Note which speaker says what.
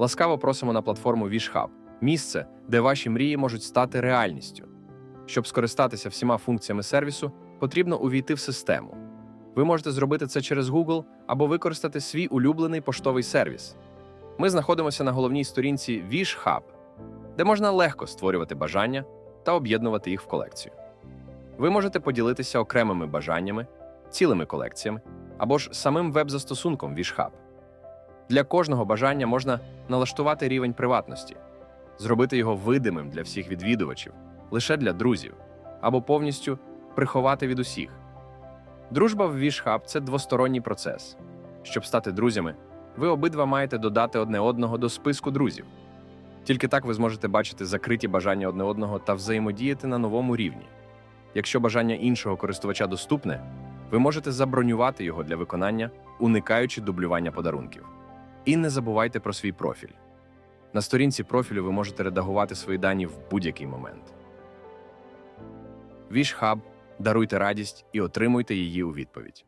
Speaker 1: Ласкаво просимо на платформу WishHub – місце, де ваші мрії можуть стати реальністю. Щоб скористатися всіма функціями сервісу, потрібно увійти в систему. Ви можете зробити це через Google або використати свій улюблений поштовий сервіс. Ми знаходимося на головній сторінці WishHub, де можна легко створювати бажання та об'єднувати їх в колекцію. Ви можете поділитися окремими бажаннями, цілими колекціями або ж самим веб-застосунком WishHub. Для кожного бажання можна налаштувати рівень приватності, зробити його видимим для всіх відвідувачів, лише для друзів, або повністю приховати від усіх. Дружба в WishHub – це двосторонній процес. Щоб стати друзями, ви обидва маєте додати одне одного до списку друзів. Тільки так ви зможете бачити закриті бажання одне одного та взаємодіяти на новому рівні. Якщо бажання іншого користувача доступне, ви можете забронювати його для виконання, уникаючи дублювання подарунків. І не забувайте про свій профіль. На сторінці профілю ви можете редагувати свої дані в будь-який момент. WishHub – даруйте радість і отримуйте її у відповідь.